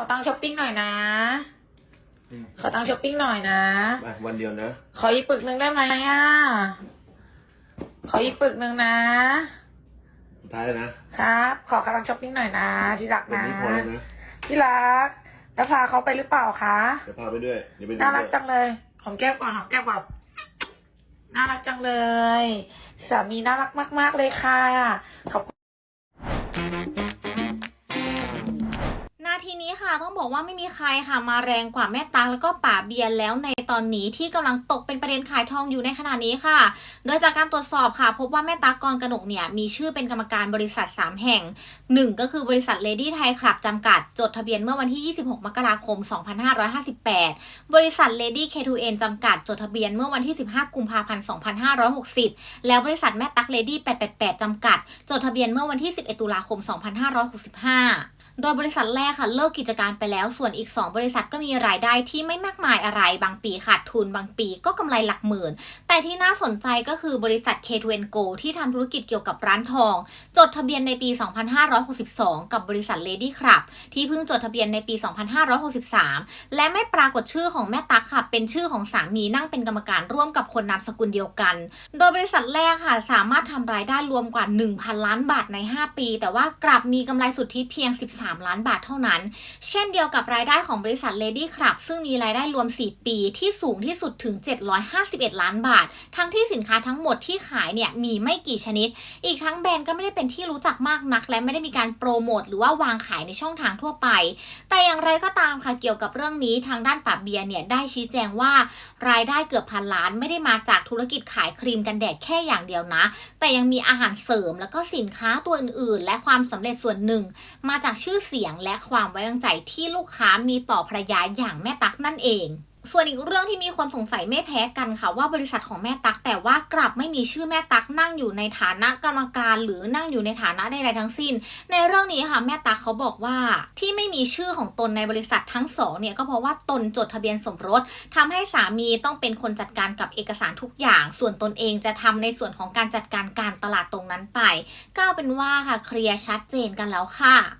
อตังค์ช้อปปิ้งหน่อยนะอืมขอตังค์ช้อปปิ้งหน่อยนะไปวันเดียวนะ ขออีกปึกหนึ่งได้ไหมอะ ขออีกปึกหนึ่งนะ สุดท้ายนะ ครับ ขอตังค์ช้อปปิ้งหน่อยนะ ที่รักวันนะ นี้พอแล้วนะ ที่รัก แล้วพาเขาไปหรือเปล่าคะ เดี๋ยวพาไปด้วย เดี๋ยวไปดูน่ารักด้วยจังเลย หอมแก้มก่อนหอมแก้มก่อนน่ารักจังเลย สามีน่ารักมาก ๆ เลยค่ะ ขอบคุณ นี้ค่ะต้องบอกว่าไม่มีใครค่ะมาแรงกว่าแม่ตั๊กแล้วก็ป่าเบียร์แล้วในตอนนี้ที่กำลังตกเป็นประเด็นขายทองอยู่ในขณะนี้ค่ะ โดยจากการตรวจสอบค่ะ พบว่าแม่ตั๊กกรกนกเนี่ยมีชื่อเป็นกรรมการบริษัท 3 แห่ง 1 ก็คือบริษัท Lady Thai Club จำกัด จดทะเบียนเมื่อวันที่ 26 มกราคม 2558 บริษัท Lady K2N จำกัด จดทะเบียนเมื่อวันที่ 15 กุมภาพันธ์ 2560 แล้วบริษัทแม่ตั๊ก Lady 888 จำกัด จดทะเบียนเมื่อวันที่ 11 ตุลาคม 2565 โดยบริษัทแรกค่ะเลิกกิจการไปแล้ว ส่วนอีก 2 บริษัทก็มีรายได้ที่ไม่มากมายอะไร บางปีขาดทุน บางปีก็กำไรหลักหมื่น แต่ที่น่าสนใจก็คือบริษัท K2N Go ที่ทำธุรกิจเกี่ยวกับร้านทอง จดทะเบียนในปี 2562 กับบริษัท Lady Club ที่เพิ่งจดทะเบียนในปี 2563 และไม่ปรากฏชื่อของแม่ตั๊กค่ะเป็นชื่อของสามีนั่งเป็นกรรมการร่วมกับคนนามสกุลเดียวกัน โดยบริษัทแรกค่ะสามารถทำรายได้รวมกว่า 1,000 ล้านบาทใน 5 ปี แต่ว่ากลับมีกำไรสุทธิเพียง 13ล้านบาทเท่านั้น เช่นเดียวกับรายได้ของบริษัท Lady Club ซึ่งมีรายได้รวม 4 ปีที่สูงที่สุดถึง 751 ล้านบาท ทั้งที่สินค้าทั้งหมดที่ขายเนี่ยมีไม่กี่ชนิด อีกทั้งแบรนด์ก็ไม่ได้เป็นที่รู้จักมากนัก และไม่ได้มีการโปรโมทหรือว่าวางขายในช่องทางทั่วไป แต่อย่างไรก็ตามค่ะเกี่ยวกับเรื่องนี้ทางด้านป่าเบียเนี่ยได้ชี้แจงว่ารายได้เกือบพันล้านไม่ได้มาจากธุรกิจขายครีมกันแดดแค่อย่างเดียวนะ แต่ยังมีอาหารเสริมแล้วก็สินค้าตัวอื่นๆ และความสำเร็จส่วนหนึ่ง มาจากชื่อเสียงและความไว้วางใจที่ลูกค้ามีต่อภรรยาอย่างแม่ตั๊กนั่นเอง ส่วนอีกเรื่องที่มีคนสงสัยไม่แพ้กันค่ะว่าบริษัทของแม่ตั๊กแต่ว่ากลับไม่มีชื่อแม่ตั๊กนั่งอยู่ในฐานะกรรมการ หรือนั่งอยู่ในฐานะใดๆทั้งสิ้น ในเรื่องนี้ค่ะแม่ตั๊กเขาบอกว่าที่ไม่มีชื่อของตนในบริษัททั้งสองเนี่ยก็เพราะว่าตนจดทะเบียนสมรสทำให้สามีต้องเป็นคนจัดการกับเอกสารทุกอย่าง ส่วนตนเองจะทำในส่วนของการจัดการการตลาดตรงนั้นไปก็เป็นว่าค่ะเคลียร์ชัดเจนกันแล้วค่ะ